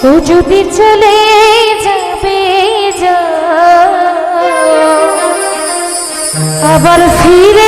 ও যদি চলে যাবে যা আবার ফিরে